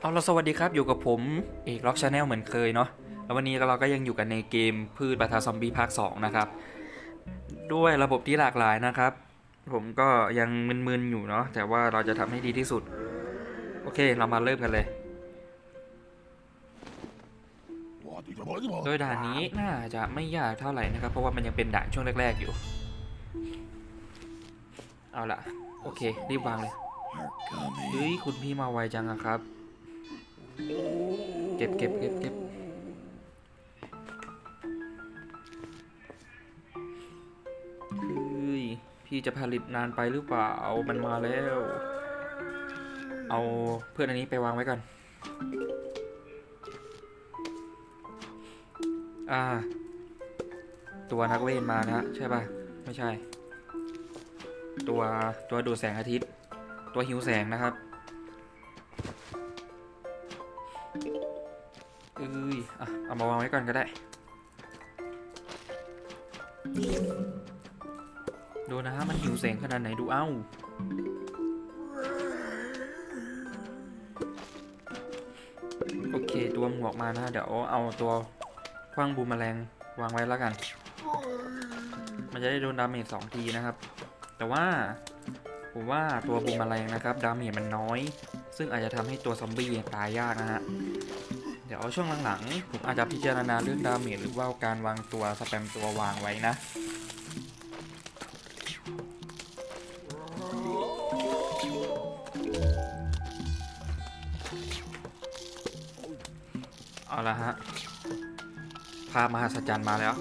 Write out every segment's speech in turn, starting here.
เอาเราสวัสดีครับอยู่กับผมเอกล็อกชาแนลเหมือนเคยเนาะแล้ววันนี้เราก็ยังอยู่กันในเกมพืชบาทาซอมบี้ภาค 2 นะครับ ด้วยระบบที่หลากหลายนะครับ ผมก็ยังมึนๆอยู่เนาะแต่ว่าเราจะทำให้ดีที่สุด โอเคเรามาเริ่มกันเลย โดยด่านนี้น่าจะไม่ยากเท่าไหร่นะครับ เพราะว่ามันยังเป็นด่านช่วงแรก ๆอยู่ เอาล่ะ โอเค รีบวางเลยเฮ้ยคุณพี่มาไวจังอะครับ เก็บเก็บเก็บเก็บเฮ้ยพี่จะผลิตนานไปหรือเปล่า มันมาแล้ว เอาเพื่อนอันนี้ไปวางไว้ก่อน อ่า ตัวนักเวทมานะ ใช่ป่ะ ไม่ใช่ ตัวตัวดูดแสงอาทิตย์ ตัวหิวแสงนะครับ มาวางไว้ก่อนก็ได้ ดูนะฮะมันหิวแสงขนาดไหนดูเอ้าโอเคตัวหมวกมานะเดี๋ยวเอาตัวคว้างบูมแมลงวางไว้แล้วกัน มันจะได้โดนดาเมจสองทีนะครับ แต่ว่าผมว่าตัวบูมแมลงนะครับดาเมจมันน้อย ซึ่งอาจจะทำให้ตัวซอมบี้ตายยากนะฮะ เดี๋ยวช่วงหลังๆ ผมอาจจะพิจารณาเรื่องดาเมจหรือว่าการวางตัวสแปมตัววางไว้นะ เอาละฮะภาพมหัศจรรย์มาแล้ว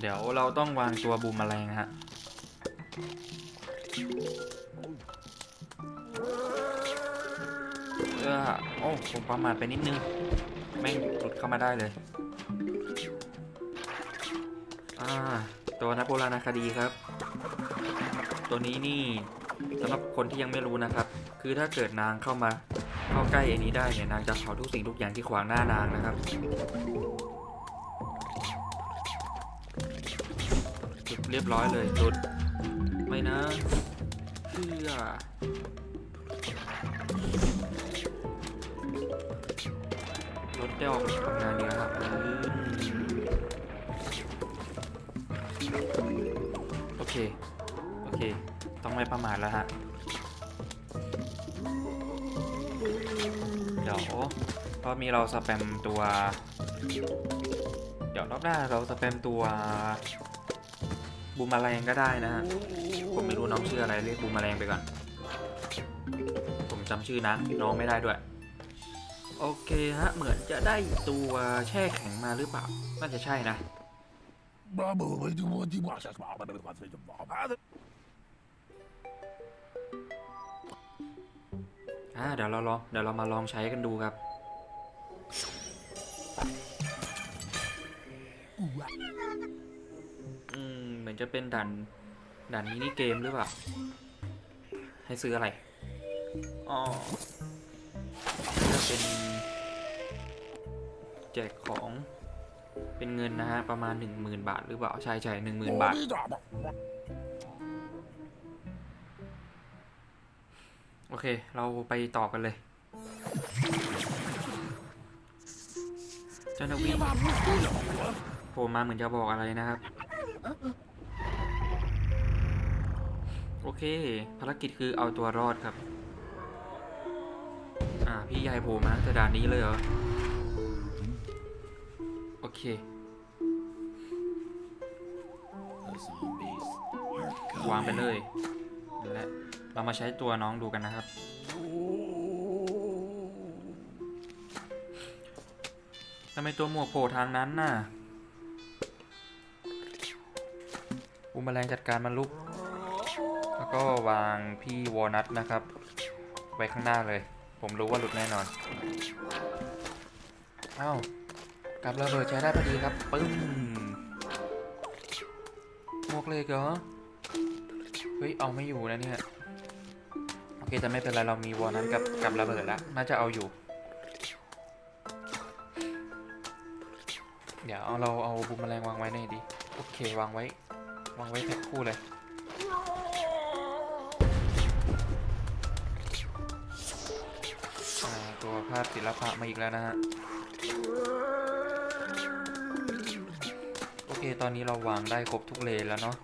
เดี๋ยวเราต้องวางตัวบูมแมลงฮะ ผมประมาทไปนิดนึง แม่งหลุดเข้ามาได้เลย อ่า ตัวนักโบราณคดีครับ ตัวนี้นี่สำหรับคนที่ยังไม่รู้นะครับ คือถ้าเกิดนางเข้ามาเข้าใกล้ไอ้นี้ได้เนี่ยนางจะเผาทุกสิ่งทุกอย่างที่ขวางหน้านางนะครับจุดเรียบร้อยเลยจุดไม่นะเพื่อ ได้ออกทำงานดีแล้วครับโอเค โอเค ต้องไม่ประมาทแล้วฮะ เดี๋ยวรอบนี้เราสแปมตัว เดี๋ยวรอบหน้าเราสแปมตัวบูมแมลงก็ได้นะฮะ ผมไม่รู้น้องชื่ออะไรเรียกบูมแมลงไปก่อน ผมจำชื่อนะน้องไม่ได้ด้วย โอเคฮะ เหมือนจะได้ตัวแช่แข็งมาหรือเปล่า น่าจะใช่นะอ่าเดี๋ยวเราลองเดี๋ยวเรามาลองใช้กันดูครับอืมเหมือนจะเป็นด่านด่านมินิเกมหรือเปล่า ให้ซื้ออะไร อ๋อ เป็น แจกของเป็นเงินนะฮะ ประมาณ 10,000 บาทหรือเปล่าใช่ใช่หนึ่งหมื่นบาท โอเค เราไปต่อกันเลยเจ้าหน้าที่โผล่มาเหมือนจะบอกอะไรนะครับ โอเค ภารกิจคือเอาตัวรอดครับอ่า พี่ใหญ่โผล่มาแต่ด่านนี้เลยเหรอ โอเค วางไปเลยนั่นแหละเรามาใช้ตัวน้องดูกันนะครับ ทำไมตัวหมวกโผล่ทางนั้นน่ะ อุมแมลงจัดการมันลุก แล้วก็วางพี่วอลนัทนะครับ ไว้ข้างหน้าเลย ผมรู้ว่าหลุดแน่นอน เอ้ากลับระเบิดใช้ได้พอดีครับ ปึ้มหมวกเลยเหรอ เฮ้ย เอาไม่อยู่นะเนี่ย โอเคแต่ไม่เป็นไร เรามีวอลนั้นกับกับระเบิดแล้วน่าจะเอาอยู่ เดี๋ยวเราเอาบูมแมลงวางไว้ในดี โอเค วางไว้ วางไว้แพ็คคู่เลยาพศิลปะมาอีกแล้วนะฮะ โอเคตอนนี้เราวางได้ครบทุกเลนแล้วเนาะ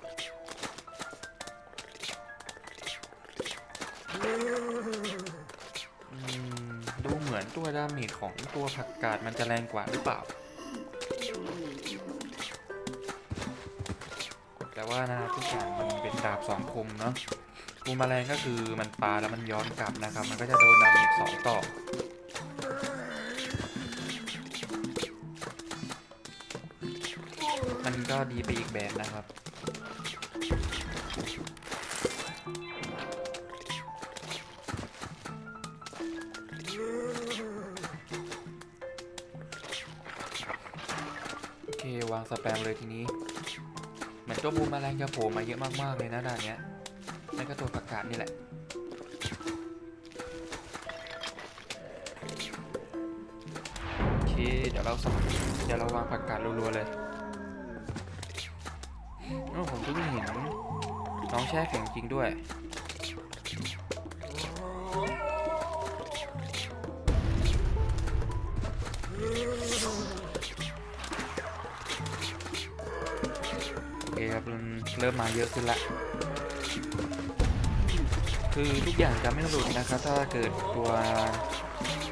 ดูเหมือนตัวดาเมจของตัวผักกาดมันจะแรงกว่าหรือเปล่า แต่ว่านะทุกอย่างมันเป็นดาบสองคมเนาะบูมแมลงก็คือมันปาแล้วมันย้อนกลับนะครับ มันก็จะโดนดาเมจสองต่อ มันก็ดีไปอีกแบบนะครับ โอเควางสแปมเลยทีนี้ เหมือนตัวบูมแมลงจะโผล่มาเยอะมาก ๆ เลยนะด่านเนี้ยนั่นก็ตัวประกาศนี่แหละโอเคเดี๋ยวเราสมัครเดี๋ยวเราวางผักกาดรัวๆเลย แช่แข็งจริงด้วย โอเคครับมันเริ่มมาเยอะขึ้นละ คือทุกอย่างจะไม่หลุดนะครับ ถ้าเกิดตัว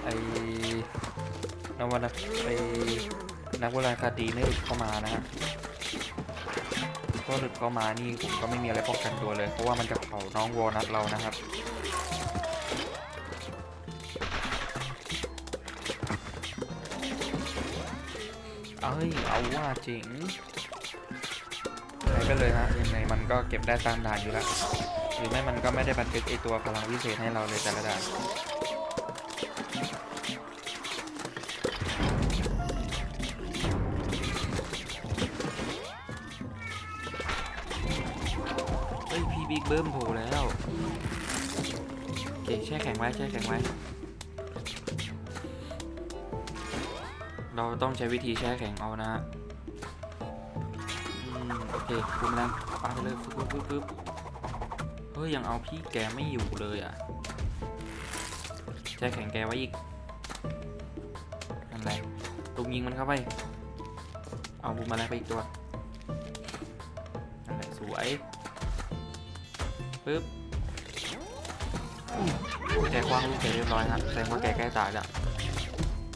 ไอ้นวนาไอ้นักโบราณคดีไม่หลุดเข้ามานะฮะ ก็หลุดเข้ามานี่ผมก็ไม่มีอะไรป้องกันตัวเลย เพราะว่ามันจะเผาน้องวอลนัทเรานะครับเอ้ยเอาว่าจริงไปเลยฮะยังไงมันก็เก็บได้ตามด่านอยู่แล้วหรือไม่มันก็ไม่ได้บันทึกไอตัวพลังวิเศษให้เราเลยแต่ละด่าน บิ๊กเบิ้มโผล่แล้วโอเคแช่แข็งไว้แช่แข็งไว้ เราต้องใช้วิธีแช่แข็งเอานะฮะอืมโอเคคุมแรงปาไปเลยปึ๊บปึ๊บปึ๊บเฮ้ยยังเอาพี่แกไม่อยู่เลยอะแช่แข็งแกไว้อีกนั่นแหละตุมยิงมันเข้าไป เอาบุมมาแรงไปอีกตัวนั่นแหละสวย ปึ๊บแกคว้างลูกแกเรียบร้อยฮะแสดงว่าแกใกล้ตายแล้ว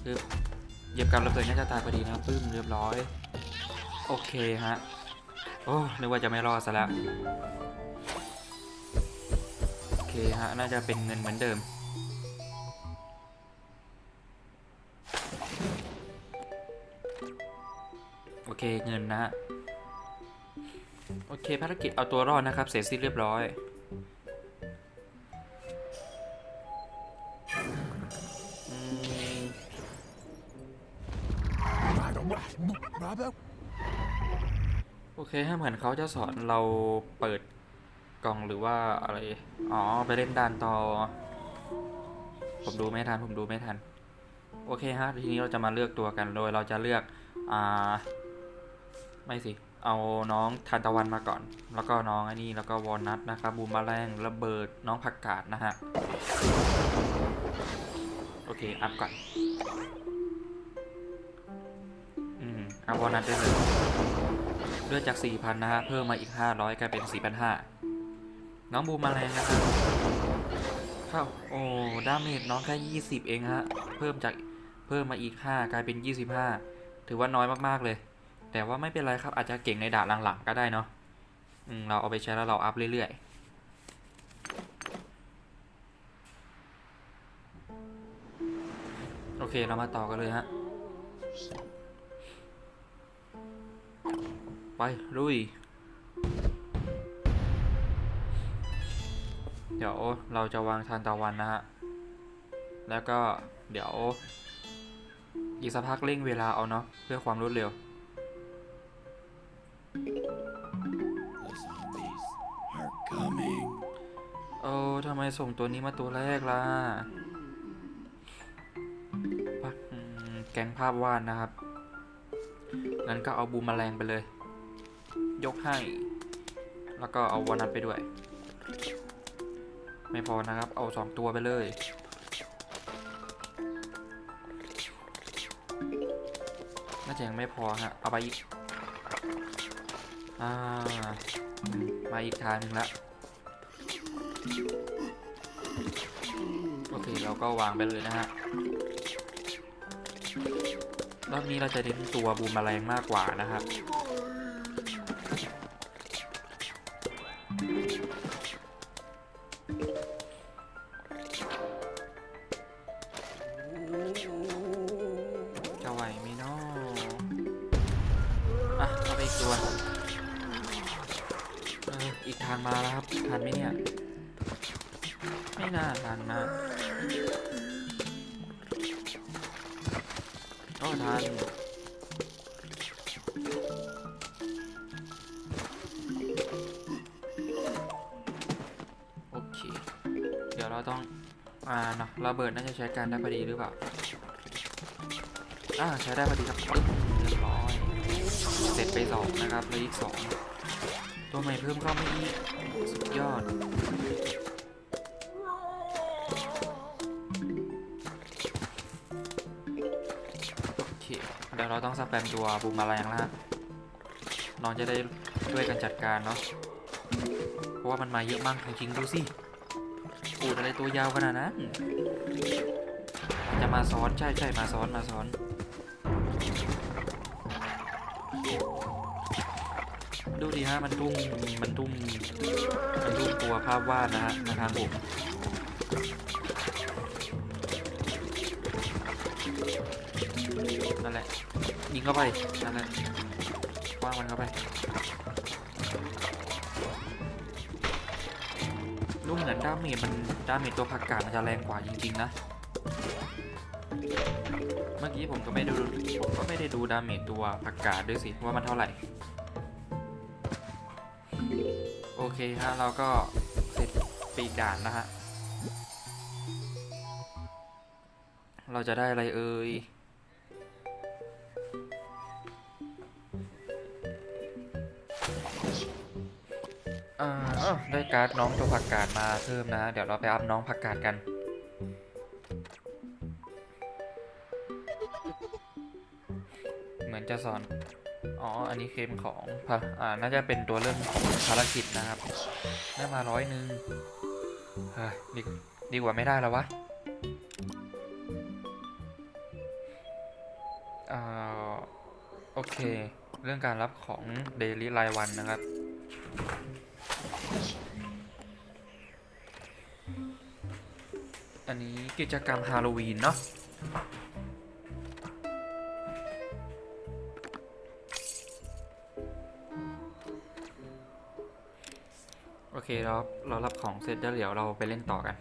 ปึ๊บเหยียบกับระเบิดน่าจะตายพอดีนะปึ้มเรียบร้อย โอเคฮะ โอ้นึกว่าจะไม่รอดซะแล้วโอเคฮะ น่าจะเป็นเงินเหมือนเดิม โอเคเงินนะฮะโอเคภารกิจเอาตัวรอดนะครับ เสร็จสิ้นเรียบร้อย โอเคถ้าเหมือนเขาจะสอนเราเปิดกล่องหรือว่าอะไร อ๋อ ไปเล่นด่านต่อ ผมดูไม่ทัน ผมดูไม่ทัน โอเคฮะ ทีนี้เราจะมาเลือกตัวกัน โดยเราจะเลือก อ่า ไม่สิ เอาน้องทานตะวันมาก่อน แล้วก็น้องไอ้นี่ แล้วก็วอลนัทนะครับบูมแมลงระเบิด น้องผักกาดนะฮะ โอเค อัพก่อน เอาวอลนัทได้เลยเลือดจาก 4,000 นะฮะ เพิ่มมาอีก 500 กลายเป็น 4,500 น้องบูมมาแรงนะครับเข้าโอ้ ดาเมจน้องแค่ 20 เองฮะ เพิ่มจาก เพิ่มมาอีก 5 กลายเป็น 25 ถือว่าน้อยมากๆเลย แต่ว่าไม่เป็นไรครับ อาจจะเก่งในด่านหลังๆ ก็ได้เนาะเราเอาไปใช้แล้วเราอัพเรื่อยๆโอเค เรามาต่อกันเลยฮะ ไปลุย เดี๋ยวเราจะวางทานตะวันนะฮะ แล้วก็เดี๋ยว อีกสักพักเร่งเวลาเอาเนาะเพื่อความรวดเร็ว The zombies are coming. เออทำไมส่งตัวนี้มาตัวแรกล่ะแกงภาพวาดนะครับ งั้นก็เอาบูมแมลงไปเลย ยกให้ แล้วก็เอาวานัทไปด้วย ไม่พอนะครับ เอาสองตัวไปเลย น่าจะยังไม่พอฮะ เอาไปอีก อ่า มาอีกทางหนึ่งละโอเค เราก็วางไปเลยนะฮะรอบนี้เราจะเน้นตัวบูมแมลงมากกว่านะครับ ระเบิดน่าจะใช้การได้พอดีหรือเปล่าอ่าใช้ได้พอดีครับเรียบร้อยเสร็จไปสองนะครับเลยอีกสองตัวใหม่เพิ่มเข้ามาอีกสุดยอดโอเคเดี๋ยวเราต้องสแปมตัวบูมแมลงแล้วฮะน้องจะได้ช่วยกันจัดการเนาะ เพราะว่ามันมาเยอะมากจริงๆดูสิ ปูดอะไรตัวยาวขนาดนั้น จะมาซ้อนใช่ใช่มาซ้อนมาซ้อน ดูดีฮะมันทุ่มมันทุ่มมันทุ่มตัวภาพวาดนะฮะนะครับผมนั่นแหละยิงเข้าไปนั่นแหละว่างมันเข้าไป ดาเมจมันดาเมจตัวผักกาดมันจะแรงกว่าจริง ๆ นะ เมื่อกี้ผมก็ไม่ดูผมก็ไม่ได้ดูดาเมจตัวผักกาดด้วยสิว่ามันเท่าไหร่ โอเคฮะเราก็เสร็จปีกด่านนะฮะเราจะได้อะไรเอ่ย อ่าอ้าวได้การ์ดน้องตัวผักกาดมาเพิ่มนะ เดี๋ยวเราไปอัพน้องผักกาดกันเหมือนจะสอน อ๋อ อันนี้เคมของอ่า น่าจะเป็นตัวเรื่องของภารกิจนะครับ ได้มาร้อยหนึ่งเฮ้ยดีดีกว่าไม่ได้แล้ววะอ่าโอเค เรื่องการรับของเดลี่รายวันนะครับ อันนี้กิจกรรมฮาโลวีนเนาะโอเคเราเรารับของเสร็จแล้วเดี๋ยวเราไปเล่นต่อกัน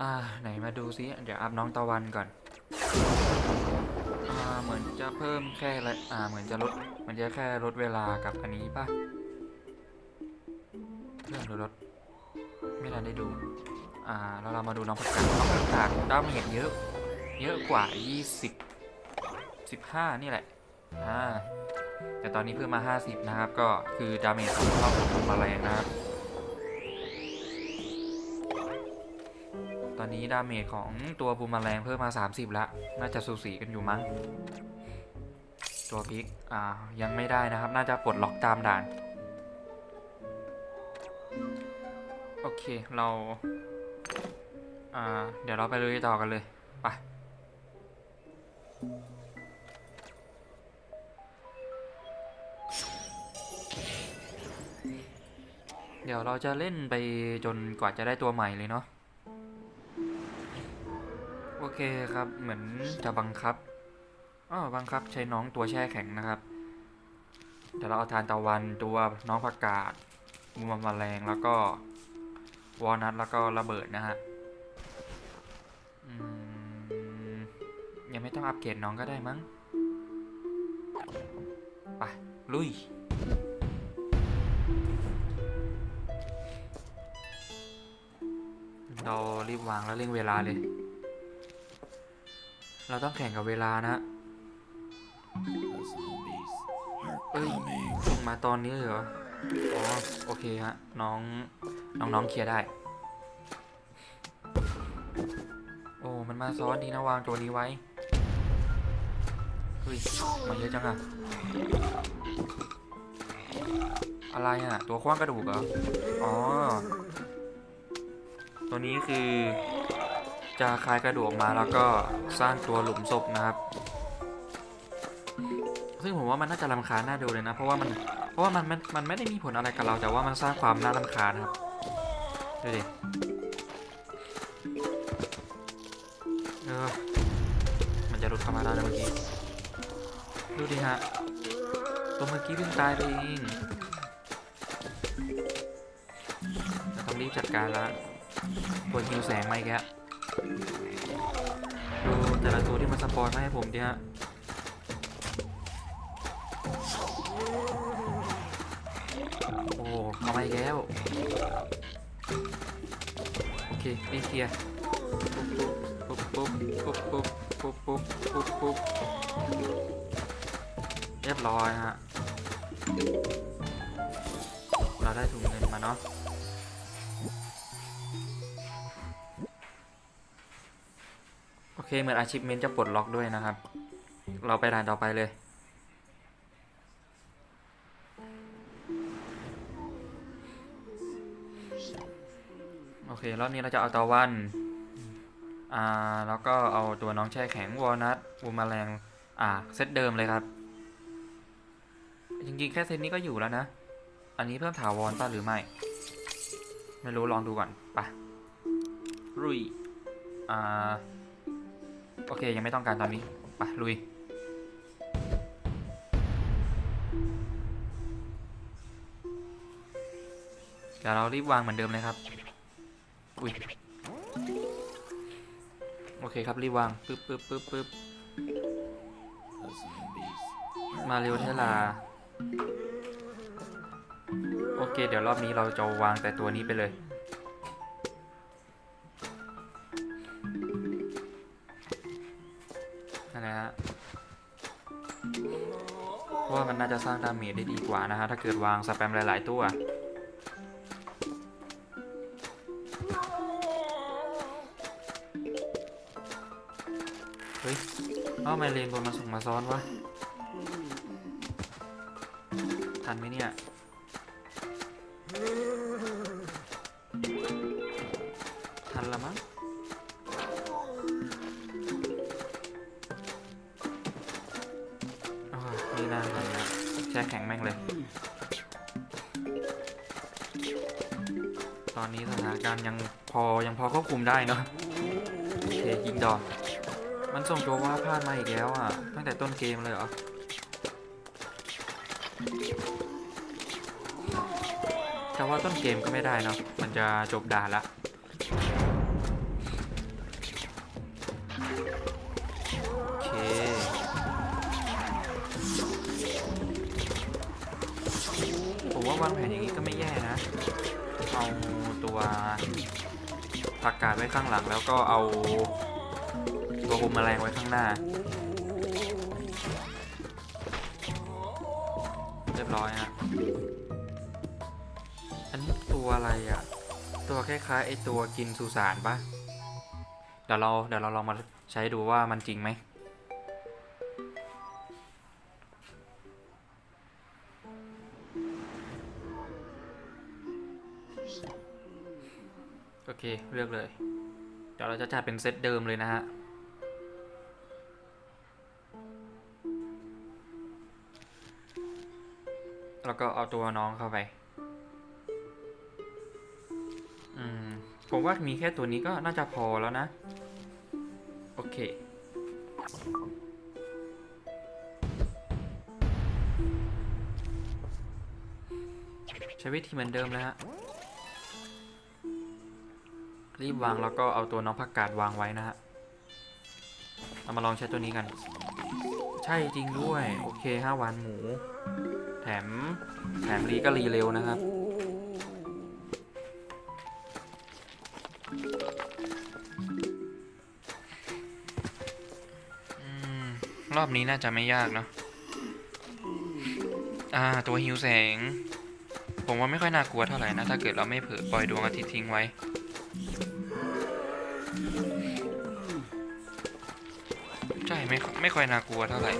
อ่า ไหนมาดูซิ เดี๋ยวอัพน้องตะวันก่อน อ่า เหมือนจะเพิ่มแค่อะอ่า เหมือนจะลด มันจะแค่ลดเวลากับอันนี้ป่ะ เพิ่มหรือลดไม่ทันได้ดู อ่าแล้วเรามาดูน้องผักกาดน้องผักกาดดาเมจเยอะ เยอะกว่า 20 15 นี่แหละ อ่า แต่ตอนนี้เพิ่มมา 50 นะครับ ก็คือดาเมจสองเท่าของมาแรงนะครับ ตอนนี้ดาเมจของตัวบูมแมลงเพิ่มมา 30แล้วน่าจะสูสีกันอยู่มั้ง ตัวพิก อ่า ยังไม่ได้นะครับ น่าจะปลดล็อกตามด่าน โอเคเราอ่าเดี๋ยวเราไปลุยต่อกันเลย ไป เดี๋ยวเราจะเล่นไปจนกว่าจะได้ตัวใหม่เลยเนาะโอเคครับเหมือนจะบังคับอ๋อบังคับใช้น้องตัวแช่แข็งนะครับ เดี๋ยวเราเอาทานตะวันตัวน้องผักกาด มูมมาแมลงแล้วก็วอลนัทแล้วก็ระเบิดนะฮะยังไม่ต้องอัปเกรดน้องก็ได้มั้ง ไป ลุยเรารีบวางแล้วเร่งเวลาเลย เราต้องแข่งกับเวลานะ The zombies are Ơi. coming. ส่งมาตอนนี้เหรอ อ๋อโอเคฮะน้องน้องๆเคลียร์ได้ โอ้มันมาซ้อนดีนะวางตัวนี้ไว้เฮ้ยมาเยอะจังอะอะไรอะตัวคว้างกระดูกเหรออ๋อ ตัวนี้คือจะคลายกระดูกออกมาแล้วก็สร้างตัวหลุมศพนะครับ ซึ่งผมว่ามันน่าจะรำคาญน่าดูเลยนะ เพราะว่ามัน เพราะว่ามันมันมันไม่ได้มีผลอะไรกับเราแต่ว่ามันสร้างความน่ารำคาญครับดูดิเออมันจะหลุดเข้ามาแล้วเมื่อกี้ดูดิฮะตัวเมื่อกี้เพิ่งตายไปเองเราต้องรีบจัดการแล้วตัวฮิวแสงมาอีกดูแต่ละตัวที่มันสปอยมาให้ผมดิฮะ เข้ามาอีกแล้ว โอเครีบเคลียร์ปุ๊บปุ๊บปุ๊บปุ๊บปุ๊บปุ๊บปุ๊บปุ๊บเรียบร้อยฮะ เราได้ถุงเงินมาเนาะโอเคเหมือนอาชีพเมนจะปลดล็อกด้วยนะครับ เราไปด่านต่อไปเลย เครอบนี้เราจะเอาตะวันอ่าแล้วก็เอาตัวน้องแช่แข็งวอลนัทบูมแมลงอ่าเซตเดิมเลยครับจริงๆ แค่เซตนี้ก็อยู่แล้วนะ อันนี้เพิ่มถาวรป่ะหรือไม่ ไม่รู้ลองดูก่อนปะลุย อ่า โอเค ยังไม่ต้องการตอนนี้ไปลุย เดี๋ยวเรารีบวางเหมือนเดิมเลยครับ อุ้ยโอเคครับรีบวางปึ๊บปึ๊บปึ๊บปึ๊บมาเร็วเทลา โอเค เดี๋ยวรอบนี้เราจะวางแต่ตัวนี้ไปเลย นั่นแหละฮะเพราะว่ามันน่าจะสร้างดาเมจได้ดีกว่านะฮะ ถ้าเกิดวางสแปมหลาย ๆ ตัว เอ้าไมเลนบนมาส่งมาซ้อนวะ ทันไหมเนี่ย ทันละมั้งนี่น่าทันนะแช่แข็งแม่งเลย ตอนนี้สถานการณ์ยังพอยังพอควบคุมได้เนาะโอเคยิงดอก มันส่งตัวว่าพลาดมาอีกแล้วอะ ตั้งแต่ต้นเกมเลยเหรอ แต่ว่าต้นเกมก็ไม่ได้เนาะ มันจะจบด่านละโอเคผมว่าวางแผนอย่างนี้ก็ไม่แย่นะ เอาตัวผักกาดไว้ข้างหลังแล้วก็เอา บุมแมลงไว้ข้างหน้า เรียบร้อยฮะอันนี้ตัวอะไรอะ ตัวคล้ายๆไอตัวกินสุสานปะเดี๋ยวเราเดี๋ยวเราลองมาใช้ดูว่ามันจริงไหมโอเค เลือกเลย เดี๋ยวเราจะจัดเป็นเซตเดิมเลยนะฮะ แล้วก็เอาตัวน้องเข้าไป อืม ผมว่ามีแค่ตัวนี้ก็น่าจะพอแล้วนะ โอเค ใช้วิธีเหมือนเดิมแล้วฮะ รีบวางแล้วก็เอาตัวน้องผักกาดวางไว้นะฮะ เรามาลองใช้ตัวนี้กัน ใช่จริงด้วย โอเคห้าวันหมู แถม แถมรีก็รีเร็วนะครับ รอบนี้น่าจะไม่ยากเนาะอ่า ตัวฮิวแสง ผมว่าไม่ค่อยน่ากลัวเท่าไหร่นะ ถ้าเกิดเราไม่เผลอปล่อยดวงอาทิตย์ทิ้งไว้ ไม่ค่อยน่ากลัวเท่าไหร่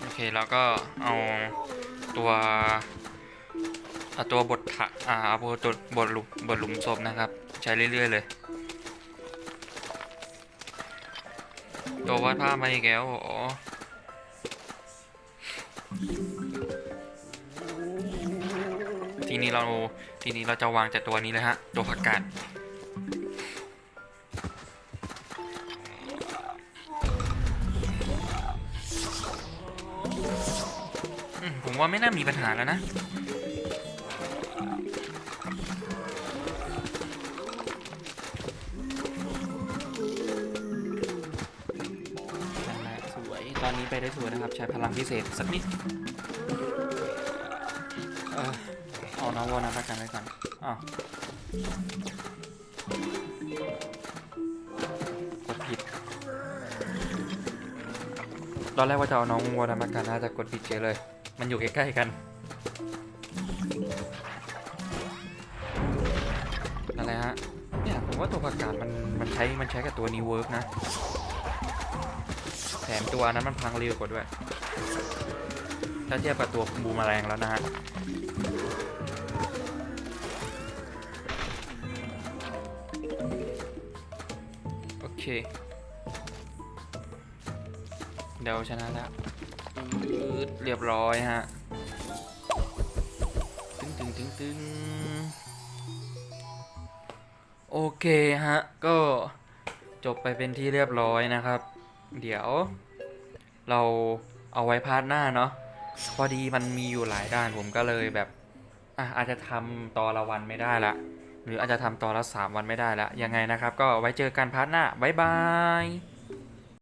โอเคแล้วก็เอาตัวเอาตัวบทถะอ่าเอาตัวบทหลุมบทหลุมศพนะครับ ใช้เรื่อยๆเลย ตัววาดภาพมาอีกแล้วโอ้ทีนี้เรา ทีนี้เราจะวางจากตัวนี้เลยฮะ ตัวผักกาดผมว่าไม่น่ามีปัญหาแล้วนะนั่นแหละสวยตอนนี้ไปได้สวยนะครับ ใช้พลังพิเศษสักนิด อ้าวกดผิด ตอนแรกว่าจะเอาน้องวอนะประกันนะแต่กดผิดเฉยเลย มันอยู่ใกล้ๆกันนั่นแหละฮะ เนี่ยผมว่าตัวประกาศมันมันใช้มันใช้กับตัวนี้เวิร์กนะ แถมตัวนั้นมันพังเร็วกว่าด้วย ถ้าเทียบกับตัวบูมแมลงแล้วนะฮะ เค เดี๋ยวชนะแล้วเรียบร้อยฮะ ตึงตึงตึงตึงโอเคฮะ ก็จบไปเป็นที่เรียบร้อยนะครับ เดี๋ยวเราเอาไว้พาร์ทหน้าเนาะพอดีมันมีอยู่หลายด้านผมก็เลยแบบอะอาจจะทำตอนละวันไม่ได้ละ รืออาจจะทำตอนละสามวันไม่ได้ละยังไงนะครับ ก็ไว้เจอกันพาร์ทหน้าบ๊ายบาย